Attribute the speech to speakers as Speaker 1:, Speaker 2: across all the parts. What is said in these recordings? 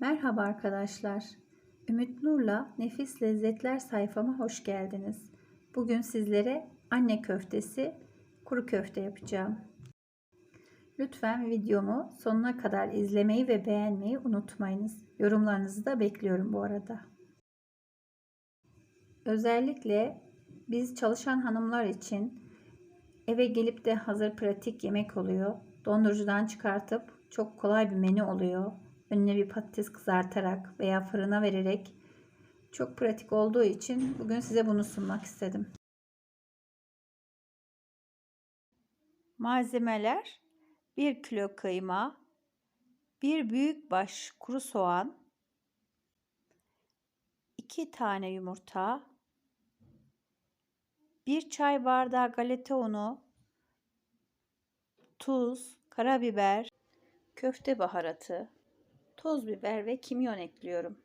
Speaker 1: Merhaba arkadaşlar. Ümit Nur'la Nefis Lezzetler sayfama hoş geldiniz. Bugün sizlere anne köftesi, kuru köfte yapacağım. Lütfen videomu sonuna kadar izlemeyi ve beğenmeyi unutmayınız. Yorumlarınızı da bekliyorum bu arada. Özellikle biz çalışan hanımlar için eve gelip de hazır pratik yemek oluyor. Dondurucudan çıkartıp çok kolay bir menü oluyor önüne bir patates kızartarak veya fırına vererek çok pratik olduğu için bugün size bunu sunmak istedim. Malzemeler 1 kilo kıyma, 1 büyük baş kuru soğan, 2 tane yumurta, 1 çay bardağı galeta unu, tuz, karabiber, köfte baharatı, toz biber ve kimyon ekliyorum.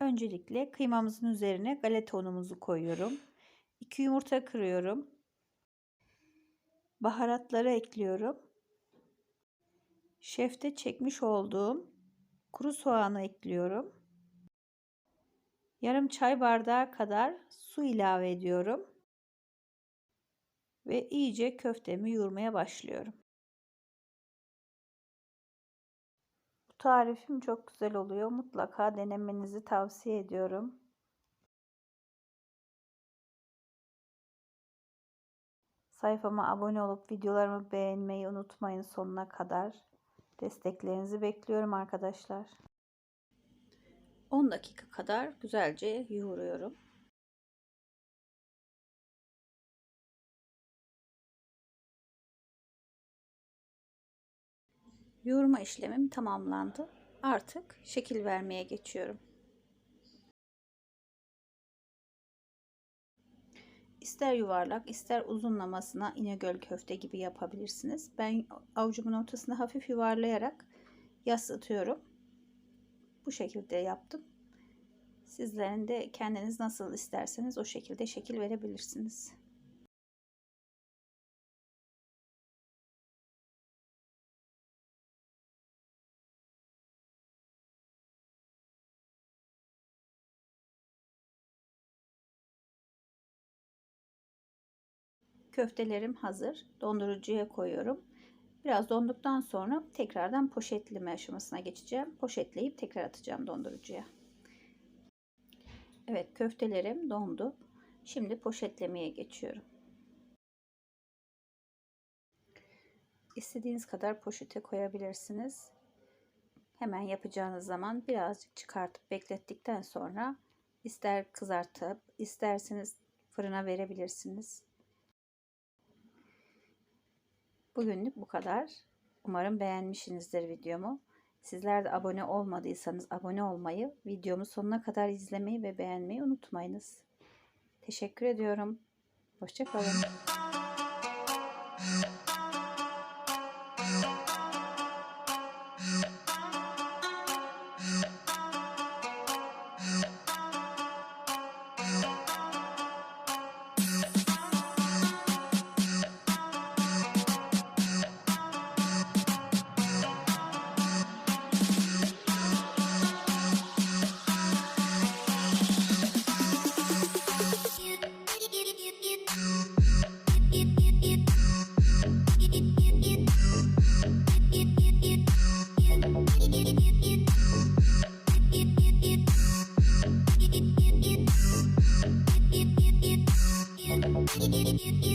Speaker 1: Öncelikle kıymamızın üzerine galeta unumuzu koyuyorum. 2 yumurta kırıyorum. Baharatları ekliyorum. Şefte çekmiş olduğum kuru soğanı ekliyorum. Yarım çay bardağı kadar su ilave ediyorum. Ve iyice köftemi yoğurmaya başlıyorum. Tarifim çok güzel oluyor. Mutlaka denemenizi tavsiye ediyorum. Sayfama abone olup videolarımı beğenmeyi unutmayın sonuna kadar. Desteklerinizi bekliyorum arkadaşlar. 10 dakika kadar güzelce yoğuruyorum. Yoğurma işlemim tamamlandı. Artık şekil vermeye geçiyorum. İster yuvarlak ister uzunlamasına İnegöl köfte gibi yapabilirsiniz. Ben avucumun ortasını hafif yuvarlayarak yaslatıyorum. Bu şekilde yaptım. Sizlerin de kendiniz nasıl isterseniz o şekilde şekil verebilirsiniz. Köftelerim hazır. Dondurucuya koyuyorum. Biraz donduktan sonra tekrardan poşetleme aşamasına geçeceğim. Poşetleyip tekrar atacağım dondurucuya. Evet köftelerim dondu. Şimdi poşetlemeye geçiyorum. İstediğiniz kadar poşete koyabilirsiniz. Hemen yapacağınız zaman birazcık çıkartıp beklettikten sonra ister kızartıp isterseniz fırına verebilirsiniz. Bugünlük bu kadar. Umarım beğenmişsinizdir videomu. Sizler de abone olmadıysanız abone olmayı, videomu sonuna kadar izlemeyi ve beğenmeyi unutmayınız. Teşekkür ediyorum. Hoşçakalın. you, you.